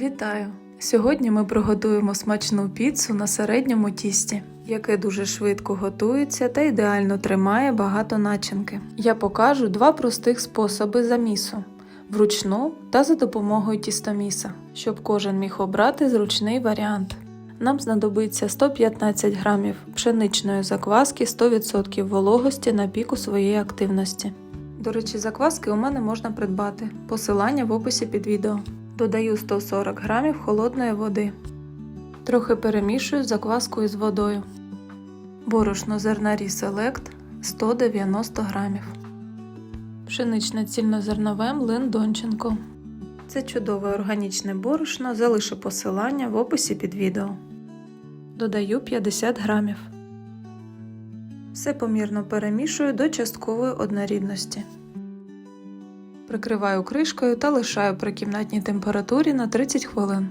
Вітаю! Сьогодні ми приготуємо смачну піцу на середньому тісті, яке дуже швидко готується та ідеально тримає багато начинки. Я покажу два простих способи замісу вручну та за допомогою тістоміса, щоб кожен міг обрати зручний варіант. Нам знадобиться 115 грамів пшеничної закваски 100% вологості на піку своєї активності. До речі, закваски у мене можна придбати. Посилання в описі під відео. Додаю 140 грамів холодної води. Трохи перемішую закваскою з водою. Борошно зернарі Select 190 грамів. Пшеничне цільнозернове млин Донченко. Це чудове органічне борошно, залишу посилання в описі під відео. Додаю 50 грамів. Все помірно перемішую до часткової однорідності. Прикриваю кришкою та лишаю при кімнатній температурі на 30 хвилин.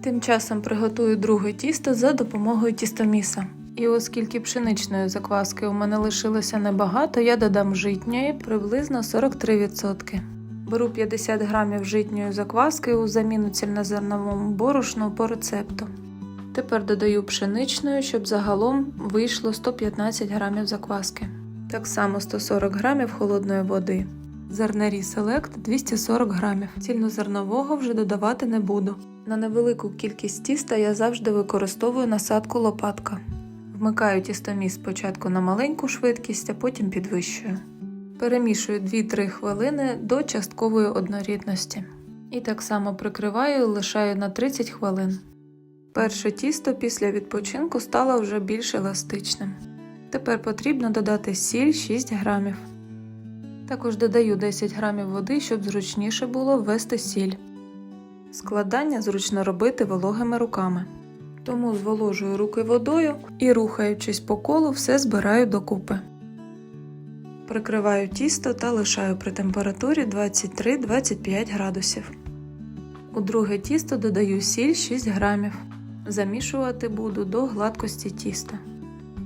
Тим часом приготую друге тісто за допомогою тістоміса. І оскільки пшеничної закваски у мене лишилося небагато, я додам житньої приблизно 43%. Беру 50 грамів житньої закваски у заміну цільнозерновому борошну по рецепту. Тепер додаю пшеничної, щоб загалом вийшло 115 грамів закваски. Так само 140 грамів холодної води. Зернарі Select 240 грамів. Цільнозернового вже додавати не буду. На невелику кількість тіста я завжди використовую насадку лопатка. Вмикаю тістоміс спочатку на маленьку швидкість, а потім підвищую. Перемішую 2-3 хвилини до часткової однорідності. І так само прикриваю лишаю на 30 хвилин. Перше тісто після відпочинку стало вже більш еластичним. Тепер потрібно додати сіль 6 грамів. Також додаю 10 грамів води, щоб зручніше було ввести сіль. Складання зручно робити вологими руками. Тому зволожую руки водою і, рухаючись по колу, все збираю докупи. Прикриваю тісто та лишаю при температурі 23-25 градусів. У друге тісто додаю сіль 6 грамів. Замішувати буду до гладкості тіста.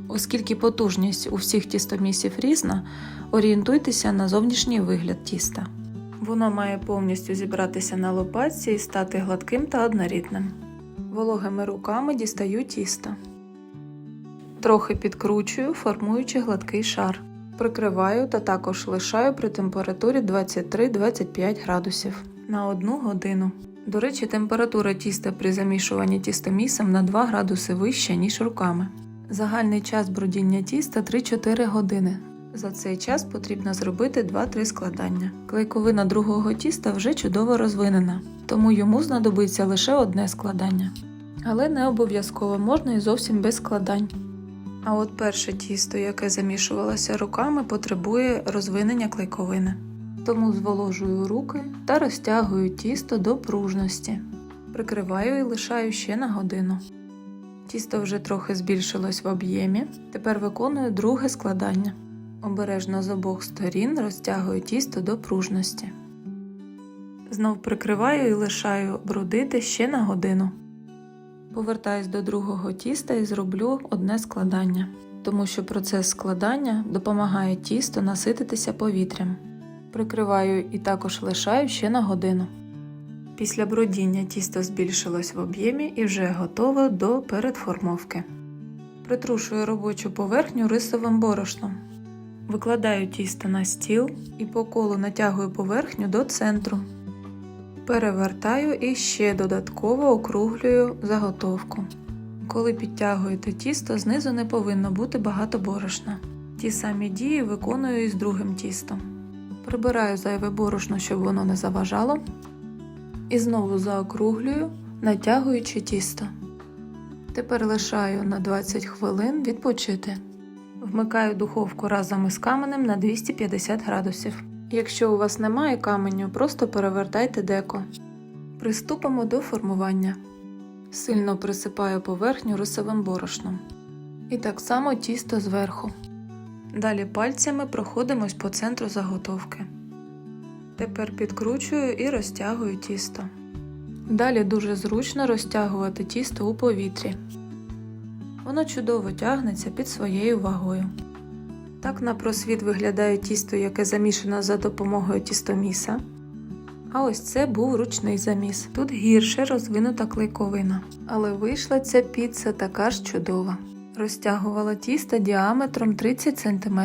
Оскільки потужність у всіх тістомісів різна, орієнтуйтеся на зовнішній вигляд тіста. Воно має повністю зібратися на лопатці і стати гладким та однорідним. Вологими руками дістаю тісто. Трохи підкручую, формуючи гладкий шар. Прикриваю та також лишаю при температурі 23-25 градусів на 1 годину. До речі, температура тіста при замішуванні тістомісом на 2 градуси вища, ніж руками. Загальний час бродіння тіста 3-4 години. За цей час потрібно зробити 2-3 складання. Клейковина другого тіста вже чудово розвинена, тому йому знадобиться лише одне складання. Але не обов'язково можна і зовсім без складань. А от перше тісто, яке замішувалося руками, потребує розвинення клейковини. Тому зволожую руки та розтягую тісто до пружності. Прикриваю і лишаю ще на годину. Тісто вже трохи збільшилось в об'ємі. Тепер виконую друге складання. Обережно з обох сторін розтягую тісто до пружності. Знов прикриваю і лишаю брудити ще на годину. Повертаюсь до другого тіста і зроблю одне складання, тому що процес складання допомагає тісто насититися повітрям. Прикриваю і також лишаю ще на годину. Після бродіння тісто збільшилось в об'ємі і вже готово до передформовки. Притрушую робочу поверхню рисовим борошном. Викладаю тісто на стіл і по колу натягую поверхню до центру. Перевертаю і ще додатково округлюю заготовку. Коли підтягуєте тісто, знизу не повинно бути багато борошна. Ті самі дії виконую і з другим тістом. Прибираю зайве борошно, щоб воно не заважало. І знову заокруглюю, натягуючи тісто. Тепер лишаю на 20 хвилин відпочити. Вмикаю духовку разом із каменем на 250 градусів. Якщо у вас немає каменю, просто перевертайте деко. Приступимо до формування. Сильно присипаю поверхню рисовим борошном. І так само тісто зверху. Далі пальцями проходимось по центру заготовки. Тепер підкручую і розтягую тісто. Далі дуже зручно розтягувати тісто у повітрі. Воно чудово тягнеться під своєю вагою. Так на просвіт виглядає тісто, яке замішано за допомогою тістоміса. А ось це був ручний заміс. Тут гірше розвинута клейковина. Але вийшла ця піца така ж чудова. Розтягувала тісто діаметром 30 см.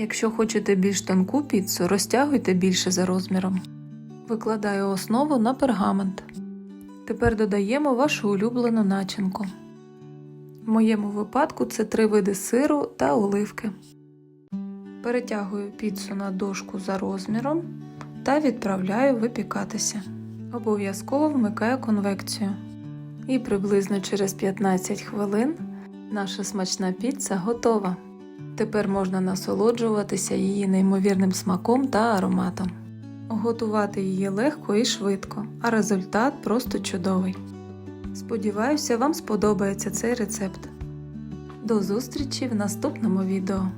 Якщо хочете більш тонку піцу, розтягуйте більше за розміром. Викладаю основу на пергамент. Тепер додаємо вашу улюблену начинку. В моєму випадку це три види сиру та оливки. Перетягую піцу на дошку за розміром та відправляю випікатися. Обов'язково вмикаю конвекцію. І приблизно через 15 хвилин наша смачна піца готова. Тепер можна насолоджуватися її неймовірним смаком та ароматом. Готувати її легко і швидко, а результат просто чудовий. Сподіваюся, вам сподобається цей рецепт. До зустрічі в наступному відео.